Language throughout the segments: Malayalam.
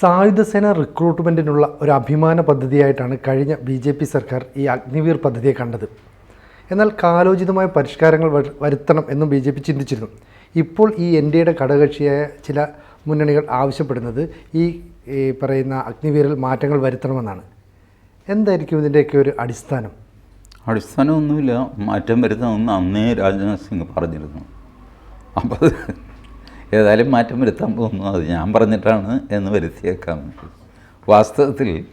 സായുധസേന റിക്രൂട്ട്മെന്റിനുള്ള ഒരു അഭിമാന പദ്ധതിയായിട്ടാണ് കഴിഞ്ഞ ബി ജെ പി സർക്കാർ ഈ അഗ്നിവീർ പദ്ധതിയെ കണ്ടത്. എന്നാൽ കാലോചിതമായ പരിഷ്കാരങ്ങൾ വരുത്തണം എന്നും ബി ജെ പി ചിന്തിച്ചിരുന്നു. ഇപ്പോൾ ഈ എൻ ഡി എയുടെ ഘടകകക്ഷിയായ ചില മുന്നണികൾ ആവശ്യപ്പെടുന്നത് ഈ പറയുന്ന അഗ്നിവീറിൽ മാറ്റങ്ങൾ വരുത്തണമെന്നാണ്. എന്തായിരിക്കും ഇതിന്റെയൊക്കെ ഒരു അടിസ്ഥാനം? അടിസ്ഥാനമൊന്നുമില്ല. മാറ്റം വരുത്തണമെന്ന് അന്നേ രാജ്നാഥ് സിംഗ് പറഞ്ഞിരുന്നു. അപ്പോൾ ഏതായാലും മാറ്റം വരുത്താൻ പോകുന്നു. അത് ഞാൻ പറഞ്ഞിട്ടാണ് എന്ന് വരുത്തിയേക്കാം. വാസ്തവത്തിൽ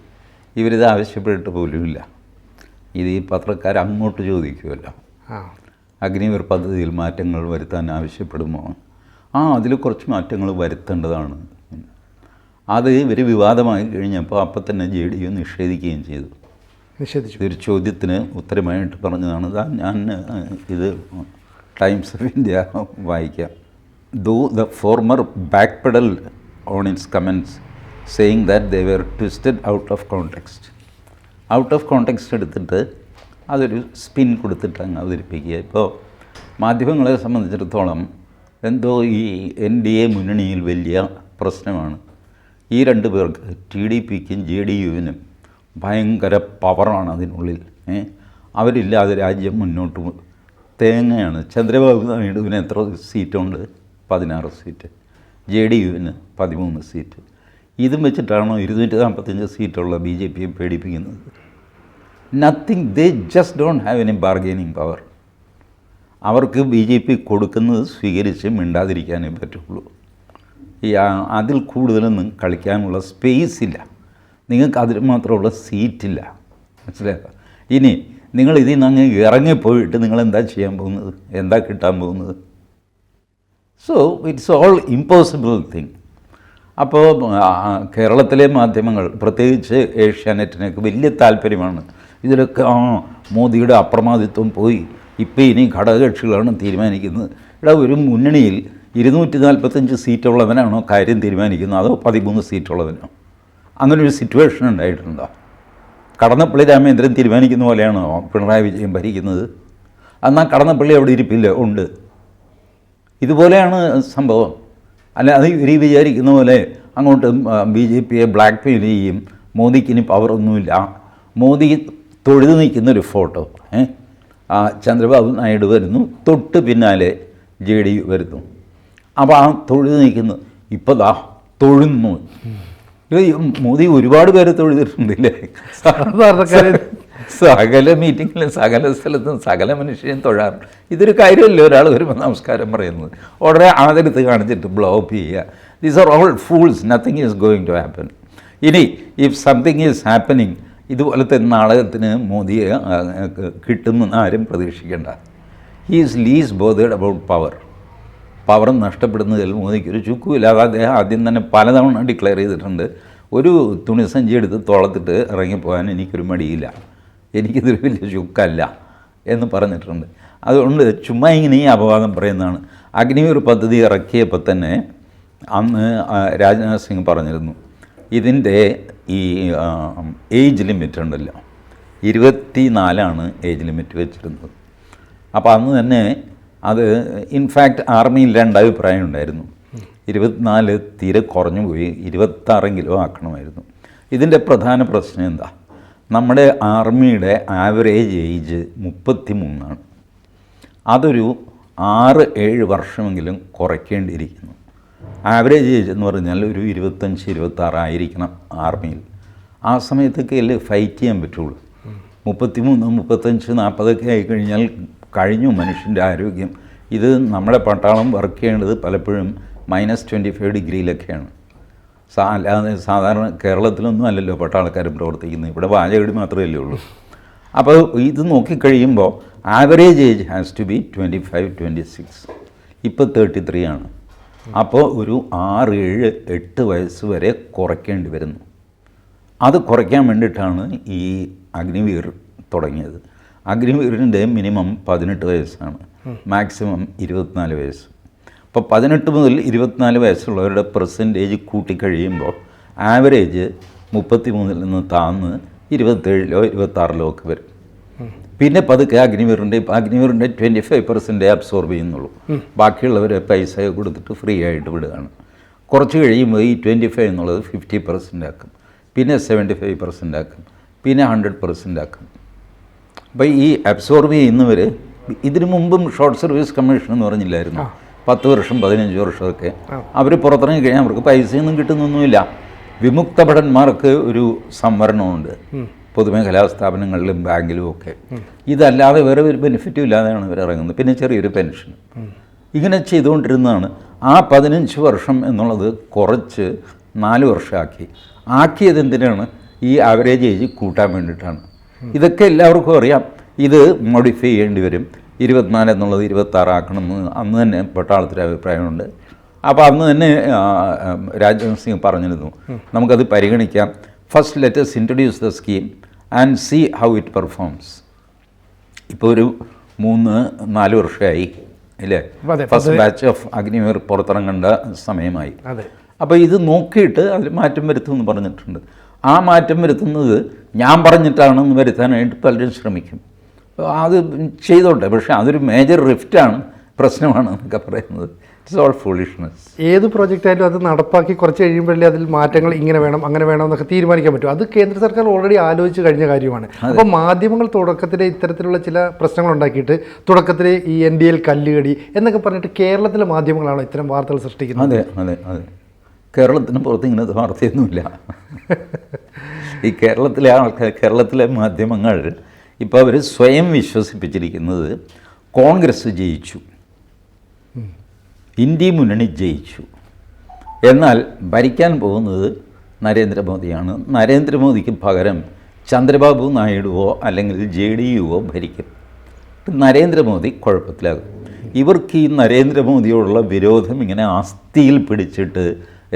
ഇവരിത് ആവശ്യപ്പെട്ടിട്ട് പോലുമില്ല. ഇത് ഈ പത്രക്കാർ അങ്ങോട്ട് ചോദിക്കുമല്ലോ. അഗ്നിവർ പദ്ധതിയിൽ മാറ്റങ്ങൾ വരുത്താൻ ആവശ്യപ്പെടുമോ? ആ അതിൽ കുറച്ച് മാറ്റങ്ങൾ വരുത്തേണ്ടതാണ്. അത് ഇവർ വിവാദമായി കഴിഞ്ഞപ്പോൾ അപ്പം തന്നെ ജെ ഡി യു നിഷേധിക്കുകയും ചെയ്തു. നിഷേധിച്ചു. ഒരു ചോദ്യത്തിന് ഉത്തരമായിട്ട് പറഞ്ഞതാണ്. ഞാൻ ഇത് ടൈംസ് ഓഫ് ഇന്ത്യ വായിക്കാം. The former back pedal on its comments saying that they were twisted out of context out of context എടുത്തിട്ട് അതൊരു സ്പിൻ കൊടുത്തിട്ട് അങ്ങ് അവതരിപ്പിക്കുക. ഇപ്പോൾ മാധ്യമങ്ങളെ സംബന്ധിച്ചിടത്തോളം എന്തോ ഈ എൻ ഡി എ മുന്നണിയിൽ വലിയ പ്രശ്നമാണ്. ഈ രണ്ട് പേർക്ക് ടി ഡി പിക്കും ജെ ഡി യുവിനും ഭയങ്കര പവറാണ് അതിനുള്ളിൽ. അവരില്ലാതെ രാജ്യം മുന്നോട്ട് തേങ്ങയാണ്. ചന്ദ്രബാബു നായിഡുവിന് എത്ര സീറ്റുണ്ട്? പതിനാറ് സീറ്റ്. ജെ ഡി യുവിന് പതിമൂന്ന് സീറ്റ്. ഇതും വെച്ചിട്ടാണോ ഇരുന്നൂറ്റി നാൽപ്പത്തഞ്ച് സീറ്റുള്ള ബി ജെ പിയെ പേടിപ്പിക്കുന്നത്? Nothing they just don't have any bargaining power അവർക്ക് ബി ജെ പി കൊടുക്കുന്നത് സ്വീകരിച്ച് മിണ്ടാതിരിക്കാനേ പറ്റുള്ളൂ. ഈ അതിൽ കൂടുതലൊന്നും കളിക്കാനുള്ള സ്പേസ് ഇല്ല. നിങ്ങൾക്ക് അതിന് മാത്രമുള്ള സീറ്റില്ല മനസ്സിലായോ? ഇനി നിങ്ങൾ ഇതിൽ നിന്ന് അങ്ങ് ഇറങ്ങിപ്പോയിട്ട് നിങ്ങൾ എന്താ ചെയ്യാൻ പോകുന്നത്? എന്താ കിട്ടാൻ പോകുന്നത്? So it's all impossible thing അപ്പോൾ കേരളത്തിലെ മാധ്യമങ്ങൾ പ്രത്യേകിച്ച് ഏഷ്യാനെറ്റിനൊക്കെ വലിയ താല്പര്യമാണ്. ഇതിലൊക്കെ ആ മോദിയുടെ അപ്രമാദിത്വം പോയി. ഇപ്പോൾ ഇനി ഘടകകക്ഷികളാണ് തീരുമാനിക്കുന്നത്. ഇവിടെ ഒരു മുന്നണിയിൽ ഇരുന്നൂറ്റി നാൽപ്പത്തഞ്ച് സീറ്റുള്ളവനാണോ കാര്യം തീരുമാനിക്കുന്നത്? അതോ പതിമൂന്ന് സീറ്റുള്ളവനോ അങ്ങനെ ഒരു സിറ്റുവേഷൻ ഉണ്ടായിട്ടുണ്ടോ? കടന്നപ്പള്ളി രാമേന്ദ്രൻ തീരുമാനിക്കുന്ന പോലെയാണോ പിണറായി വിജയൻ ഭരിക്കുന്നത്? എന്നാൽ കടന്നപ്പള്ളി അവിടെ ഇരിപ്പില്ല? ഉണ്ട്. ഇതുപോലെയാണ് സംഭവം. അല്ല അത് ഇവർ വിചാരിക്കുന്ന പോലെ അങ്ങോട്ട് ബി ജെ പിയെ ബ്ലാക്ക് മെയിൽ ചെയ്യും. മോദിക്ക് ഇനി പവറൊന്നുമില്ല മോദി തൊഴുതു നിൽക്കുന്നൊരു ഫോട്ടോ ആ ചന്ദ്രബാബു നായിഡു വരുന്നു. തൊട്ട് പിന്നാലെ ജെ ഡി യു വരുന്നു. അപ്പോൾ ആ തൊഴുതു നിൽക്കുന്നു ഇപ്പോൾ ദാ തൊഴുന്നു. മോദി ഒരുപാട് പേരെ തൊഴുതിട്ടുണ്ടല്ലേ സാധാരണക്കാരെ സകല മീറ്റിങ്ങിലും സകല സ്ഥലത്തും സകല മനുഷ്യരും തൊഴാറുണ്ട് ഇതൊരു കാര്യമല്ല ഒരാൾ വരുമ്പോൾ നമസ്കാരം പറയുന്നത്? ഉടനെ ആദരത്ത് കാണിച്ചിട്ട് ബ്ലോ അപ്പ് ചെയ്യുക. These are all fools nothing is going to happen ഇനി ഇഫ് സംതിങ് ഈസ് ഹാപ്പനിങ് ഇതുപോലത്തെ നാടകത്തിന് മോദിയെ കിട്ടുമെന്ന് ആരും പ്രതീക്ഷിക്കേണ്ട. He is least bothered about power power നഷ്ടപ്പെടുന്നതിൽ മോദിക്ക് ഒരു ചുക്കുമില്ല അത് അദ്ദേഹം ആദ്യം തന്നെ പലതവണ ഡിക്ലെയർ ചെയ്തിട്ടുണ്ട്. ഒരു തുണിസഞ്ചി എടുത്ത് തോളത്തിട്ട് ഇറങ്ങിപ്പോകാൻ എനിക്കൊരു മടിയില്ല. എനിക്കിതൊരു വലിയ ചുക്കല്ല എന്ന് പറഞ്ഞിട്ടുണ്ട്. അതുകൊണ്ട് ചുമ്മാ ഇങ്ങനെ ഈ അപവാദം പറയുന്നതാണ്. അഗ്നിവീർ പദ്ധതി ഇറക്കിയപ്പോൾ തന്നെ അന്ന് രാജ്നാഥ് സിംഗ് പറഞ്ഞിരുന്നു ഇതിന്റെ ഈ ഏജ് ലിമിറ്റ് ഉണ്ടല്ലോ. ഇരുപത്തി നാലാണ് ഏജ് ലിമിറ്റ് വെച്ചിരുന്നത്. അപ്പോൾ അന്ന് തന്നെ അത് ഇൻഫാക്റ്റ് ആർമിയിൽ രണ്ട് അഭിപ്രായം ഉണ്ടായിരുന്നു. ഇരുപത്തിനാല് തീരെ കുറഞ്ഞു പോയി ഇരുപത്താറെങ്കിലും ആക്കണമായിരുന്നു. ഇതിന്റെ പ്രധാന പ്രശ്നം എന്താ? നമ്മുടെ ആർമിയുടെ ആവറേജ് ഏജ് മുപ്പത്തി മൂന്നാണ് അതൊരു ആറ് ഏഴ് വർഷമെങ്കിലും കുറയ്ക്കേണ്ടിയിരിക്കുന്നു. ആവറേജ് ഏജ് എന്ന് പറഞ്ഞാൽ ഒരു ഇരുപത്തഞ്ച് ഇരുപത്താറായിരിക്കണം ആർമിയിൽ. ആ സമയത്തൊക്കെ അല്ലേ ഫൈറ്റ് ചെയ്യാൻ പറ്റുള്ളൂ. മുപ്പത്തി മൂന്ന് മുപ്പത്തഞ്ച് നാൽപ്പതൊക്കെ ആയിക്കഴിഞ്ഞാൽ കഴിഞ്ഞു മനുഷ്യന്റെ ആരോഗ്യം. ഇത് നമ്മുടെ പട്ടാളം വർക്ക് ചെയ്യേണ്ടത് പലപ്പോഴും മൈനസ് ട്വന്റി ഫൈവ് ഡിഗ്രിയിലൊക്കെയാണ്. അല്ലാതെ സാധാരണ കേരളത്തിലൊന്നും അല്ലല്ലോ പട്ടാളക്കാർ പ്രവർത്തിക്കുന്നത്. ഇവിടെ വാചകടി മാത്രമല്ലേ ഉള്ളൂ. അപ്പോൾ ഇത് നോക്കിക്കഴിയുമ്പോൾ average age has to be twenty five twenty six ഇപ്പോൾ തേർട്ടി ത്രീ ആണ്. അപ്പോൾ ഒരു ആറ് ഏഴ് എട്ട് വയസ്സ് വരെ കുറയ്ക്കേണ്ടി വരുന്നു. അത് കുറയ്ക്കാൻ വേണ്ടിയിട്ടാണ് ഈ അഗ്നിവീർ തുടങ്ങിയത്. അഗ്നിവീറിന്റെ മിനിമം പതിനെട്ട് വയസ്സാണ്. മാക്സിമം ഇരുപത്തിനാല് വയസ്സ്. അപ്പോൾ പതിനെട്ട് മുതൽ ഇരുപത്തിനാല് വയസ്സുള്ളവരുടെ പെർസെന്റേജ് കൂട്ടിക്കഴിയുമ്പോൾ ആവറേജ് മുപ്പത്തി മൂന്നിൽ നിന്ന് താന്ന് ഇരുപത്തേഴിലോ ഇരുപത്താറിലോ ഒക്കെ വരും. പിന്നെ പതുക്കെ അഗ്നിവീറിന്റെ അഗ്നിവീറിന്റെ ട്വന്റി ഫൈവ് പെർസെന്റേ അബ്സോർബ് ചെയ്യുന്നുള്ളൂ. ബാക്കിയുള്ളവരെ പൈസ കൊടുത്തിട്ട് ഫ്രീ ആയിട്ട് വിടുകയാണ്. കുറച്ച് കഴിയുമ്പോൾ ഈ ട്വന്റി ഫൈവ് എന്നുള്ളത് ഫിഫ്റ്റി പെർസെന്റ് ആക്കും. പിന്നെ സെവന്റി ഫൈവ് പെർസെന്റ് ആക്കും. പിന്നെ ഹൺഡ്രഡ് പെർസെന്റ് ആക്കും. അപ്പോൾ ഈ അബ്സോർബ് ചെയ്യുന്നവർ ഇതിനു മുമ്പും ഷോർട്ട് സർവീസ് കമ്മീഷൻ എന്ന് പറഞ്ഞില്ലായിരുന്നു? പത്ത് വർഷം പതിനഞ്ച് വർഷമൊക്കെ അവർ പുറത്തിറങ്ങി കഴിഞ്ഞാൽ അവർക്ക് പൈസയൊന്നും കിട്ടുന്നൊന്നുമില്ല. വിമുക്ത ഭടന്മാർക്ക് ഒരു സംവരണമുണ്ട് പൊതുമേഖലാ സ്ഥാപനങ്ങളിലും ബാങ്കിലും ഒക്കെ. ഇതല്ലാതെ വേറെ ഒരു ബെനിഫിറ്റും ഇല്ലാതെയാണ് ഇവർ ഇറങ്ങുന്നത്. പിന്നെ ചെറിയൊരു പെൻഷൻ ഇങ്ങനെ ചെയ്തുകൊണ്ടിരുന്നതാണ്. ആ പതിനഞ്ച് വർഷം എന്നുള്ളത് കുറച്ച് നാല് വർഷമാക്കി. ആക്കിയത് എന്തിനാണ്? ഈ ആവറേജ് ഏജ് കൂട്ടാൻ വേണ്ടിയിട്ടാണ്. ഇതൊക്കെ എല്ലാവർക്കും അറിയാം. ഇത് മോഡിഫൈ ചെയ്യേണ്ടി വരും. ഇരുപത്തിനാല് എന്നുള്ളത് ഇരുപത്താറാക്കണമെന്ന് അന്ന് തന്നെ പട്ടാളത്തിന്റെ അഭിപ്രായമുണ്ട്. അപ്പോൾ അന്ന് തന്നെ രാജ്നാഥ് സിംഗ് പറഞ്ഞിരുന്നു. നമുക്കത് പരിഗണിക്കാം. First let's introduce the scheme and see how it performs ഇപ്പോൾ ഒരു മൂന്ന് നാല് വർഷമായി അല്ലേ ഫസ്റ്റ് ബാച്ച് ഓഫ് അഗ്നിവീർ പുറത്തിറങ്ങേണ്ട സമയമായി. അപ്പോൾ ഇത് നോക്കിയിട്ട് അതിൽ മാറ്റം വരുത്തുമെന്ന് പറഞ്ഞിട്ടുണ്ട്. ആ മാറ്റം വരുത്തുന്നത് ഞാൻ പറഞ്ഞിട്ടാണെന്ന് വരുത്താനായിട്ട് പലരും ശ്രമിക്കും. അത് ചെയ്തോട്ടെ. പക്ഷേ അതൊരു മേജർ റിഫ്റ്റാണ് പ്രശ്നമാണ് എന്നൊക്കെ പറയുന്നത്. ഇറ്റ്സ് ഓൾ ഫുളിഷ്നെസ് ഏത് പ്രോജക്റ്റ് ആയാലും അത് നടപ്പാക്കി കുറച്ച് കഴിയുമ്പോഴേ അതിൽ മാറ്റങ്ങൾ ഇങ്ങനെ വേണം അങ്ങനെ വേണം എന്നൊക്കെ തീരുമാനിക്കാൻ പറ്റും. അത് കേന്ദ്ര സർക്കാർ ഓൾറെഡി ആലോചിച്ച് കഴിഞ്ഞ കാര്യമാണ്. അപ്പോൾ മാധ്യമങ്ങൾ തുടക്കത്തിലെ ഇത്തരത്തിലുള്ള ചില പ്രശ്നങ്ങൾ ഉണ്ടാക്കിയിട്ട് തുടക്കത്തിൽ ഈ എൻ ഡി എൽ കല്ലുകടി എന്നൊക്കെ പറഞ്ഞിട്ട് കേരളത്തിലെ മാധ്യമങ്ങളാണോ ഇത്തരം വാർത്തകൾ സൃഷ്ടിക്കുന്നത്? അതെ അതെ അതെ. കേരളത്തിന് പുറത്ത് ഇങ്ങനെ വാർത്തയൊന്നുമില്ല. ഈ കേരളത്തിലെ ആൾക്കാർ കേരളത്തിലെ മാധ്യമങ്ങൾ ഇപ്പോൾ അവർ സ്വയം വിശ്വസിപ്പിച്ചിരിക്കുന്നത് കോൺഗ്രസ് ജയിച്ചു. ഇന്ത്യ മുന്നണി ജയിച്ചു. എന്നാൽ ഭരിക്കാൻ പോകുന്നത് നരേന്ദ്രമോദിയാണ്. നരേന്ദ്രമോദിക്ക് പകരം ചന്ദ്രബാബു നായിഡുവോ അല്ലെങ്കിൽ ജെ ഡി യുവോ ഭരിക്കും. നരേന്ദ്രമോദി കുഴപ്പത്തിലാകും. ഇവർക്ക് ഈ നരേന്ദ്രമോദിയോടുള്ള വിരോധം ഇങ്ങനെ അസ്ഥിയിൽ പിടിച്ചിട്ട്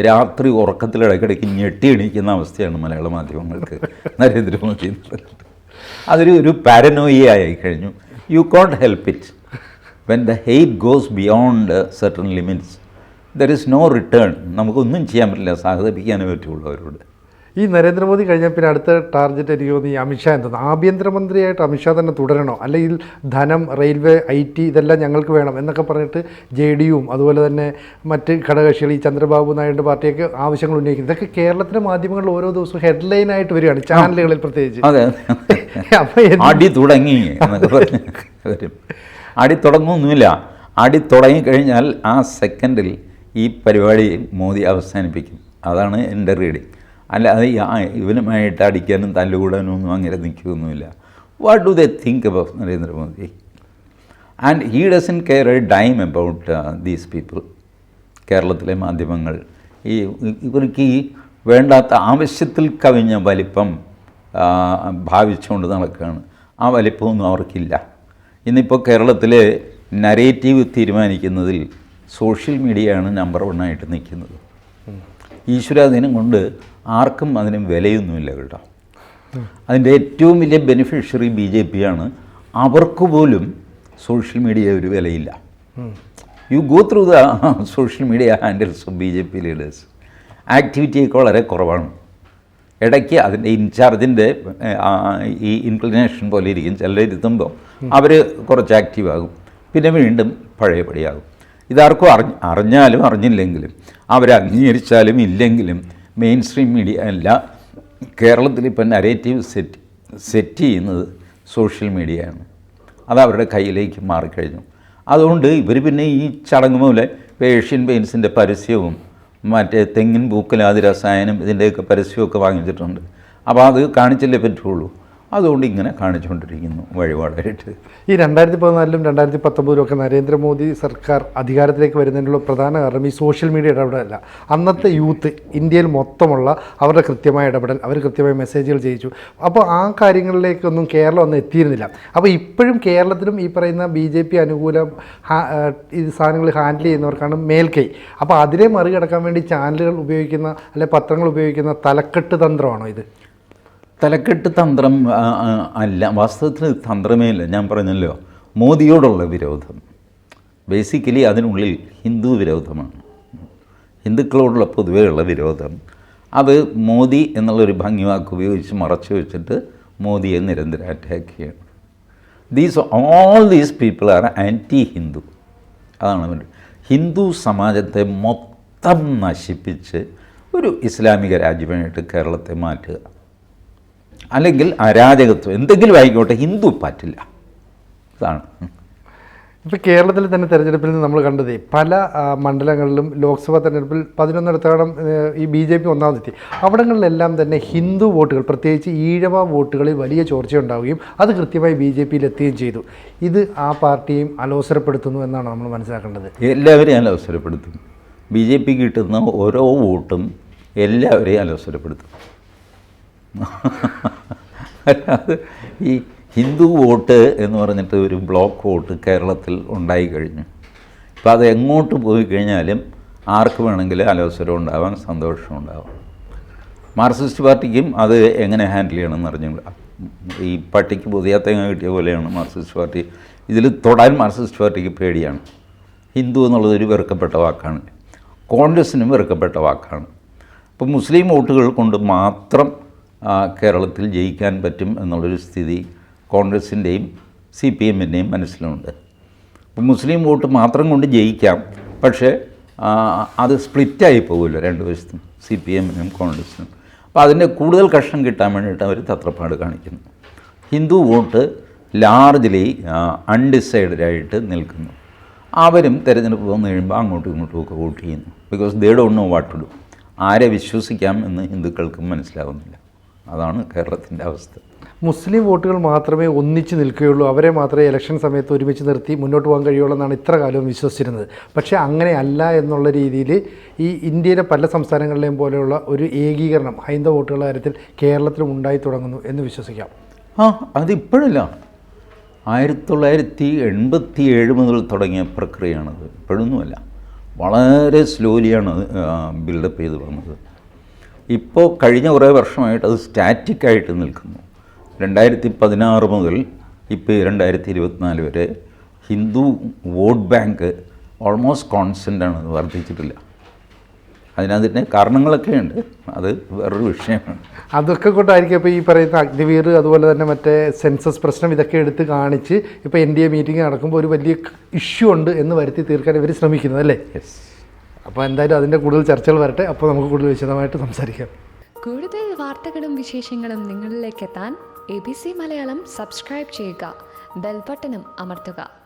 രാത്രി ഉറക്കത്തിലിടയ്ക്കിടയ്ക്ക് ഇടയ്ക്കിടയ്ക്ക് ഞെട്ടിയണിക്കുന്ന അവസ്ഥയാണ് മലയാള മാധ്യമങ്ങൾക്ക് നരേന്ദ്രമോദി എന്ന് പറയുന്നത്. അതൊരു ഒരു പാരനോയിയായി കഴിഞ്ഞു. You can't help it when the hate goes beyond certain limits there is no return നമുക്കൊന്നും ചെയ്യാൻ പറ്റില്ല. സഹതപിക്കാനേ പറ്റുള്ളൂ അവരോട്. ഈ നരേന്ദ്രമോദി കഴിഞ്ഞാൽ പിന്നെ അടുത്ത ടാർഗറ്റ് എനിക്ക് തോന്നി അമിത്ഷാ എന്താണ് ആഭ്യന്തരമന്ത്രിയായിട്ട് അമിത്ഷാ തന്നെ തുടരണോ? അല്ലെങ്കിൽ ധനം റെയിൽവേ ഐ ടി ഇതെല്ലാം ഞങ്ങൾക്ക് വേണം എന്നൊക്കെ പറഞ്ഞിട്ട് ജെ ഡി യുവും അതുപോലെ തന്നെ മറ്റ് ഘടകകക്ഷികൾ ഈ ചന്ദ്രബാബു നായിഡു പാർട്ടിയൊക്കെ ആവശ്യങ്ങൾ ഉന്നയിക്കുന്നത് ഇതൊക്കെ കേരളത്തിലെ മാധ്യമങ്ങളിൽ ഓരോ ദിവസവും ഹെഡ്ലൈനായിട്ട് വരികയാണ് ചാനലുകളിൽ പ്രത്യേകിച്ച്. അതെ. അടി തുടങ്ങി അടി തുടങ്ങുമൊന്നുമില്ല അടി തുടങ്ങിക്കഴിഞ്ഞാൽ ആ സെക്കൻഡിൽ ഈ പരിപാടി മോദി അവസാനിപ്പിക്കും. അതാണ് എന്റെ റീഡിങ് അല്ലാതെ ഇവനുമായിട്ട് അടിക്കാനും തല്ലുകൂടാനും ഒന്നും അങ്ങനെ നിൽക്കുകയൊന്നുമില്ല. What do they think about Narendra Modi? And he dozen care A dime about these people കേരളത്തിലെ മാധ്യമങ്ങൾ. ഈ ഇവർക്ക് ഈ വേണ്ടാത്ത ആവശ്യത്തിൽ കവിഞ്ഞ വലിപ്പം ഭാവിച്ചുകൊണ്ട് നടക്കുകയാണ്. ആ വലിപ്പമൊന്നും അവർക്കില്ല. ഇന്നിപ്പോൾ കേരളത്തിലെ നരേറ്റീവ് തീരുമാനിക്കുന്നതിൽ സോഷ്യൽ മീഡിയയാണ് നമ്പർ വണ്ണായിട്ട് നിൽക്കുന്നത്. ഈശ്വരാധീനം കൊണ്ട് ആർക്കും അതിന് വിലയൊന്നുമില്ല കേട്ടോ. അതിന്റെ ഏറ്റവും വലിയ ബെനിഫിഷ്യറി ബി ജെ പി ആണ്. അവർക്ക് പോലും സോഷ്യൽ മീഡിയ ഒരു വിലയില്ല. You go through the social media handles of B J P leaders ആക്ടിവിറ്റിയൊക്കെ വളരെ കുറവാണ്. ഇടയ്ക്ക് അതിന്റെ ഇൻചാർജിന്റെ ഈ ഇൻക്ലിനേഷൻ പോലെ ഇരിക്കും. ചിലർ ഇരുത്തുമ്പോൾ അവർ കുറച്ച് ആക്റ്റീവ് ആകും പിന്നെ വീണ്ടും പഴയപടിയാകും. ഇതാർക്കും അറിഞ്ഞ അറിഞ്ഞാലും അറിഞ്ഞില്ലെങ്കിലും അവർ അംഗീകരിച്ചാലും ഇല്ലെങ്കിലും മെയിൻ സ്ട്രീം മീഡിയ അല്ല കേരളത്തിൽ ഇപ്പം നരേറ്റീവ് സെറ്റ് സെറ്റ് ചെയ്യുന്നത് സോഷ്യൽ മീഡിയയാണ് അത് അവരുടെ കയ്യിലേക്ക് മാറിക്കഴിഞ്ഞു. അതുകൊണ്ട് ഇവർ പിന്നെ ഈ ചടങ്ങ് മൂലം ഏഷ്യൻ പെയിൻസിന്റെ പരസ്യവും മറ്റേ തെങ്ങിൻ പൂക്കലാതി രസായനം ഇതിന്റെയൊക്കെ പരസ്യമൊക്കെ വാങ്ങിച്ചിട്ടുണ്ട്. അപ്പോൾ അത് കാണിച്ചല്ലേ പറ്റുള്ളൂ. അതുകൊണ്ട് ഇങ്ങനെ കാണിച്ചുകൊണ്ടിരിക്കുന്നു വഴിപാടായിട്ട്. ഈ രണ്ടായിരത്തി പതിനാലിലും രണ്ടായിരത്തി പത്തൊമ്പതിലും ഒക്കെ നരേന്ദ്രമോദി സർക്കാർ അധികാരത്തിലേക്ക് വരുന്നതിനുള്ള പ്രധാന കാരണം ഈ സോഷ്യൽ മീഡിയ ഇടപെടലല്ല. അന്നത്തെ യൂത്ത് ഇന്ത്യയിൽ മൊത്തമുള്ള അവരുടെ കൃത്യമായ ഇടപെടൽ അവർ കൃത്യമായ മെസ്സേജുകൾ ചെയ്യിച്ചു. അപ്പോൾ ആ കാര്യങ്ങളിലേക്കൊന്നും കേരളം ഒന്നും എത്തിയിരുന്നില്ല. അപ്പോൾ ഇപ്പോഴും കേരളത്തിലും ഈ പറയുന്ന ബി ജെ പി അനുകൂല ഈ സാധനങ്ങൾ ഹാൻഡിൽ ചെയ്യുന്നവർക്കാണ് മേൽക്കൈ. അപ്പോൾ അതിനെ മറികടക്കാൻ വേണ്ടി ചാനലുകൾ ഉപയോഗിക്കുന്ന അല്ലെ പത്രങ്ങൾ ഉപയോഗിക്കുന്ന തലക്കെട്ട് തന്ത്രമാണോ ഇത്? തലക്കെട്ട് തന്ത്രം അല്ല വാസ്തവത്തിൽ തന്ത്രമേ ഇല്ല ഞാൻ പറഞ്ഞല്ലോ മോദിയോടുള്ള വിരോധം. ബേസിക്കലി അതിനുള്ളിൽ ഹിന്ദു വിരോധമാണ്. ഹിന്ദുക്കളോടുള്ള പൊതുവെയുള്ള വിരോധം. അത് മോദി എന്നുള്ളൊരു ഭംഗിവാക്ക് ഉപയോഗിച്ച് മറച്ചു വെച്ചിട്ട് മോദിയെ നിരന്തരം അറ്റാക്ക് ചെയ്യണം. These all these people are anti Hindu അതാണ് ഹിന്ദു സമാജത്തെ മൊത്തം നശിപ്പിച്ച് ഒരു ഇസ്ലാമിക രാജ്യമായിട്ട് കേരളത്തെ മാറ്റുക. അല്ലെങ്കിൽ അരാജകത്വം എന്തെങ്കിലും ആയിക്കോട്ടെ ഹിന്ദു പറ്റില്ല. ഇതാണ്. ഇപ്പോൾ കേരളത്തിൽ തന്നെ തെരഞ്ഞെടുപ്പിൽ നിന്ന് നമ്മൾ കണ്ടത് പല മണ്ഡലങ്ങളിലും ലോക്സഭാ തെരഞ്ഞെടുപ്പിൽ പതിനൊന്നിടത്തോളം ഈ ബി ജെ പി ഒന്നാമതെത്തി അവിടങ്ങളിലെല്ലാം തന്നെ ഹിന്ദു വോട്ടുകൾ പ്രത്യേകിച്ച് ഈഴവ വോട്ടുകളിൽ വലിയ ചോർച്ചയുണ്ടാവുകയും അത് കൃത്യമായി ബി ജെ പിയിൽ എത്തുകയും ചെയ്തു. ഇത് ആ പാർട്ടിയും അലോസരപ്പെടുത്തുന്നു എന്നാണ് നമ്മൾ മനസ്സിലാക്കേണ്ടത്. എല്ലാവരെയും അലോസരപ്പെടുത്തും ബി ജെ പി കിട്ടുന്ന ഓരോ വോട്ടും എല്ലാവരെയും അലോസരപ്പെടുത്തും അല്ലാതെ ഈ ഹിന്ദു വോട്ട് എന്ന് പറഞ്ഞിട്ട് ഒരു ബ്ലോക്ക് വോട്ട് കേരളത്തിൽ ഉണ്ടായി കഴിഞ്ഞു. അപ്പോൾ അത് എങ്ങോട്ട് പോയി കഴിഞ്ഞാലും ആർക്ക് വേണമെങ്കിലും അലോസരം ഉണ്ടാവാം സന്തോഷം ഉണ്ടാവാം. മാർക്സിസ്റ്റ് പാർട്ടിക്കും അത് എങ്ങനെ ഹാൻഡിൽ ചെയ്യണമെന്ന് അറിഞ്ഞില്ല ഈ പട്ടിക്ക് പുതിയ തേങ്ങ കിട്ടിയ പോലെയാണ് മാർക്സിസ്റ്റ് പാർട്ടി. ഇതിൽ തൊടാൻ മാർക്സിസ്റ്റ് പാർട്ടിക്ക് പേടിയാണ്. ഹിന്ദു എന്നുള്ളത് ഒരു വെറുക്കപ്പെട്ട വാക്കാണ്. കോൺഗ്രസിനും വെറുക്കപ്പെട്ട വാക്കാണ്. അപ്പോൾ മുസ്ലിം വോട്ടുകൾ കൊണ്ട് മാത്രം കേരളത്തിൽ ജയിക്കാൻ പറ്റും എന്നുള്ളൊരു സ്ഥിതി കോൺഗ്രസിന്റെയും സി പി എമ്മിന്റെയും മനസ്സിലുണ്ട്. അപ്പോൾ മുസ്ലിം വോട്ട് മാത്രം കൊണ്ട് ജയിക്കാം പക്ഷേ അത് സ്പ്ലിറ്റായി പോകുമല്ലോ രണ്ട് വശത്തും സി പി എമ്മിനും കോൺഗ്രസിനും. അപ്പോൾ അതിന്റെ കൂടുതൽ കഷ്ണം കിട്ടാൻ വേണ്ടിയിട്ട് അവർ തത്രപ്പാട് കാണിക്കുന്നു. ഹിന്ദു വോട്ട് ലാർജ്ലി അൺഡിസൈഡഡ് ആയിട്ട് നിൽക്കുന്നു. അവരും തിരഞ്ഞെടുപ്പ് വന്നു കഴിയുമ്പോൾ അങ്ങോട്ടും ഇങ്ങോട്ടും ഒക്കെ വോട്ട് ചെയ്യുന്നു. Because they don't know what to do ആരെ വിശ്വസിക്കാം എന്ന് ഹിന്ദുക്കൾക്കും മനസ്സിലാവുന്നില്ല. അതാണ് കേരളത്തിന്റെ അവസ്ഥ. മുസ്ലിം വോട്ടുകൾ മാത്രമേ ഒന്നിച്ച് നിൽക്കുകയുള്ളൂ. അവരെ മാത്രമേ ഇലക്ഷൻ സമയത്ത് ഒരുമിച്ച് നിർത്തി മുന്നോട്ട് പോകാൻ കഴിയുള്ളൂ എന്നാണ് ഇത്ര കാലവും വിശ്വസിച്ചിരുന്നത്. പക്ഷേ അങ്ങനെയല്ല എന്നുള്ള രീതിയിൽ ഈ ഇന്ത്യയിലെ പല സംസ്ഥാനങ്ങളിലെയും പോലെയുള്ള ഒരു ഏകീകരണം ഹൈന്ദവ വോട്ടുകളുടെ കാര്യത്തിൽ കേരളത്തിലും ഉണ്ടായി തുടങ്ങുന്നു എന്ന് വിശ്വസിക്കാം. ആ അതിപ്പോഴില്ല ആയിരത്തി തൊള്ളായിരത്തി എൺപത്തി ഏഴ് മുതൽ തുടങ്ങിയ പ്രക്രിയയാണത്. ഇപ്പോഴൊന്നുമല്ല. വളരെ സ്ലോലിയാണ് ബിൽഡപ്പ് ചെയ്ത് വന്നത്. ഇപ്പോൾ കഴിഞ്ഞ കുറേ വർഷമായിട്ട് അത് സ്റ്റാറ്റിക് ആയിട്ട് നിൽക്കുന്നു. രണ്ടായിരത്തി പതിനാറ് മുതൽ ഇപ്പോൾ രണ്ടായിരത്തി ഇരുപത്തിനാല് വരെ Hindu vote bank almost constant ആണ് വർദ്ധിച്ചിട്ടില്ല. അതിനതിന്റെ കാരണങ്ങളൊക്കെ ഉണ്ട് അത് വേറൊരു വിഷയമാണ്. അതൊക്കെ കൊണ്ടായിരിക്കും ഇപ്പോൾ ഈ പറയുന്ന അഗ്നിവീർ അതുപോലെ തന്നെ മറ്റേ സെൻസസ് പ്രശ്നം ഇതൊക്കെ എടുത്ത് കാണിച്ച് ഇപ്പോൾ എൻ ഡി എ മീറ്റിംഗ് നടക്കുമ്പോൾ ഒരു വലിയ ഇഷ്യൂ ഉണ്ട് എന്ന് വരുത്തി തീർക്കാൻ ഇവർ ശ്രമിക്കുന്നത് അല്ലേ? യെസ് അപ്പോൾ എന്തായാലും അതിന്റെ കൂടുതൽ ചർച്ചകൾ വരട്ടെ. അപ്പോൾ നമുക്ക് കൂടുതൽ വിശദമായിട്ട് സംസാരിക്കാം. കൂടുതൽ വാർത്തകളും വിശേഷങ്ങളും നിങ്ങളിലേക്ക് എത്താൻ A B C Malayalam subscribe ചെയ്യുക. ബെൽബട്ടനും അമർത്തുക.